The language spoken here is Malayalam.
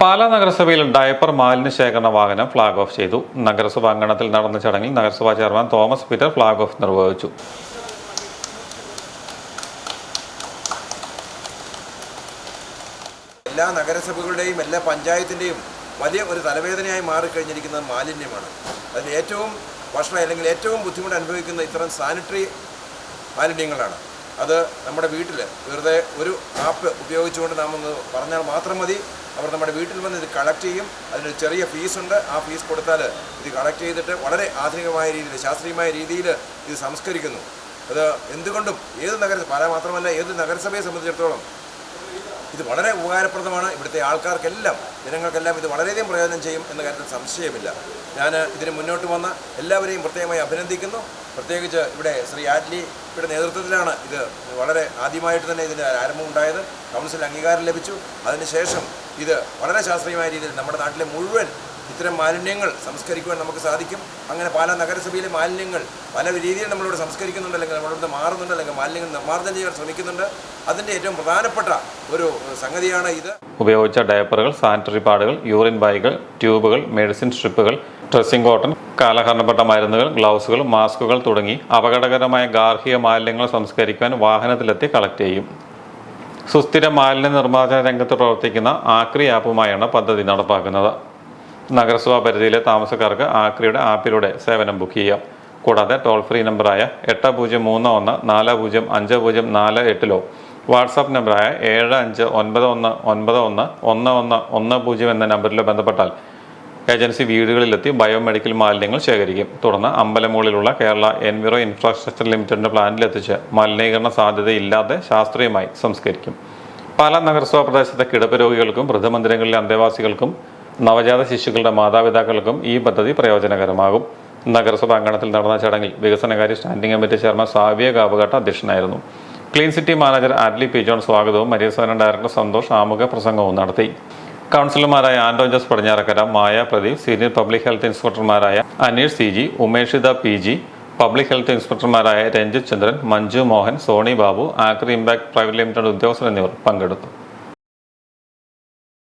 പാലാ നഗരസഭയിൽ ഡയപ്പർ മാലിന്യ ശേഖരണ വാഹനം ഫ്ളാഗ് ഓഫ് ചെയ്തു. നഗരസഭാ അങ്കണത്തിൽ നടന്ന ചടങ്ങിൽ നഗരസഭാ chairman Thomas Peter flag off നിർവഹിച്ചു. എല്ലാ നഗരസഭകളുടെയും എല്ലാ പഞ്ചായത്തിന്റെയും വലിയ ഒരു തലവേദനയായി മാറിക്കഴിഞ്ഞിരിക്കുന്നത് മാലിന്യമാണ്. അതിൽ ഏറ്റവും ഭക്ഷണം അല്ലെങ്കിൽ ഏറ്റവും ബുദ്ധിമുട്ട് അനുഭവിക്കുന്ന ഇത്തരം സാനിറ്ററി മാലിന്യങ്ങളാണ്. അത് നമ്മുടെ വീട്ടിൽ വെറുതെ ഒരു ആപ്പ് ഉപയോഗിച്ചുകൊണ്ട് നാം ഒന്ന് പറഞ്ഞാൽ മാത്രം മതി. അവർ നമ്മുടെ വീട്ടിൽ വന്ന് ഇത് കളക്ട് ചെയ്യും. അതിനൊരു ചെറിയ ഫീസുണ്ട് ആ ഫീസ് കൊടുത്താൽ ഇത് കളക്ട് ചെയ്തിട്ട് വളരെ ആധുനികമായ രീതിയിൽ ശാസ്ത്രീയമായ രീതിയിൽ ഇത് സംസ്കരിക്കുന്നു. അത് എന്തുകൊണ്ടും ഏത് നഗര പല മാത്രമല്ല ഏത് നഗരസഭയെ സംബന്ധിച്ചിടത്തോളം ഇത് വളരെ ഉപകാരപ്രദമാണ്. ഇവിടുത്തെ ആൾക്കാർക്കെല്ലാം ജനങ്ങൾക്കെല്ലാം ഇത് വളരെയധികം പ്രയോജനം ചെയ്യും എന്ന കാര്യത്തിൽ സംശയമില്ല. ഞാൻ ഇതിന് മുന്നോട്ട് വന്ന എല്ലാവരെയും പ്രത്യേകമായി അഭിനന്ദിക്കുന്നു. പ്രത്യേകിച്ച് ഇവിടെ ശ്രീ ആറ്റ്ലിയുടെ നേതൃത്വത്തിലാണ് ഇത് വളരെ ആദ്യമായിട്ട് തന്നെ ഇതിന്റെ ആരംഭം ഉണ്ടായത്. കൗൺസിൽ അംഗീകാരം ലഭിച്ചു. അതിനുശേഷം ഇത് വളരെ ശാസ്ത്രീയമായ രീതിയിൽ നമ്മുടെ നാട്ടിലെ മുഴുവൻ ഇത്തരം മാലിന്യങ്ങൾ സംസ്കരിക്കുവാൻ നമുക്ക് സാധിക്കും. അങ്ങനെ പല നഗരസഭയിലെ മാലിന്യങ്ങൾ പല രീതിയിൽ നമ്മളിവിടെ സംസ്കരിക്കുന്നുണ്ട് അല്ലെങ്കിൽ നമ്മളിവിടെ മാറുന്നുണ്ട് അല്ലെങ്കിൽ മാലിന്യങ്ങൾ നിർമ്മാർജനം ചെയ്യാൻ ശ്രമിക്കുന്നുണ്ട്. അതിന്റെ ഏറ്റവും പ്രധാനപ്പെട്ട ഒരു സംഗതിയാണ് ഇത്. ഉപയോഗിച്ച ഡയപ്പറുകൾ സാനിറ്ററി പാഡുകൾ യൂറിൻ ബാഗുകൾ ട്യൂബുകൾ മെഡിസിൻ സ്ട്രിപ്പുകൾ ഡ്രസ്സിംഗ് കോട്ടൺ കാലഹരണപ്പെട്ട മരുന്നുകൾ ഗ്ലൗസുകൾ മാസ്കുകൾ തുടങ്ങി അപകടകരമായ ഗാർഹിക മാലിന്യങ്ങൾ സംസ്കരിക്കാൻ വാഹനത്തിലെത്തി കളക്ട് ചെയ്യും. സുസ്ഥിര മാലിന്യ നിർമ്മാർജന രംഗത്ത് പ്രവർത്തിക്കുന്ന ആക്രി ആപ്പുമായാണ് പദ്ധതി നടപ്പാക്കുന്നത്. നഗരസഭാ പരിധിയിലെ താമസക്കാർക്ക് ആക്രിയുടെ ആപ്പിലൂടെ സേവനം ബുക്ക് ചെയ്യാം. കൂടാതെ ടോൾ ഫ്രീ നമ്പറായ എട്ട് പൂജ്യം മൂന്ന് ഒന്ന് നാല് പൂജ്യം അഞ്ച് പൂജ്യം നാല് എട്ടിലോ വാട്സാപ്പ് നമ്പറായ ഏഴ് അഞ്ച് ഒൻപത് ഒന്ന് ഒൻപത് ഒന്ന് ഒന്ന് ഒന്ന് ഒന്ന് പൂജ്യം എന്ന നമ്പറിലോ ബന്ധപ്പെട്ടാൽ ഏജൻസി വീടുകളിലെത്തി ബയോമെഡിക്കൽ മാലിന്യങ്ങൾ ശേഖരിക്കും. തുടർന്ന് അമ്പലമുകളിലുള്ള കേരള എൻവിറോ ഇൻഫ്രാസ്ട്രക്ചർ ലിമിറ്റഡിന്റെ പ്ലാന്റിലെത്തിച്ച് മലിനീകരണ സാധ്യതയില്ലാതെ ശാസ്ത്രീയമായി സംസ്കരിക്കും. പാലാ നഗരസഭാ പ്രദേശത്തെ കിടപ്പ് രോഗികൾക്കും വൃദ്ധമന്ദിരങ്ങളിലെ അന്തേവാസികൾക്കും നവജാത ശിശുക്കളുടെ മാതാപിതാക്കൾക്കും ഈ പദ്ധതി പ്രയോജനകരമാകും. നഗരസഭ അങ്കണത്തിൽ നടന്ന ചടങ്ങിൽ വികസനകാര്യ standing committee chairman Savia Kavukattu അധ്യക്ഷനായിരുന്നു. Clean city manager Adly P John സ്വാഗതവും മരിയസേന ഡയറക്ടർ സന്തോഷ് ആമുഖ പ്രസംഗവും നടത്തി. കൗൺസിലർമാരായ Anto Jose Padinjarakkara Maya Pradeep senior public health ഇൻസ്പെക്ടർമാരായ Aneesh C G Umeshitha P G public health ഇൻസ്പെക്ടർമാരായ Ranjith Chandran Manju Mohan Sony Babu ആക്രി ഇമ്പാക്ട് പ്രൈവറ്റ് ലിമിറ്റഡ് ഉദ്യോഗസ്ഥർ എന്നിവർ പങ്കെടുത്തു.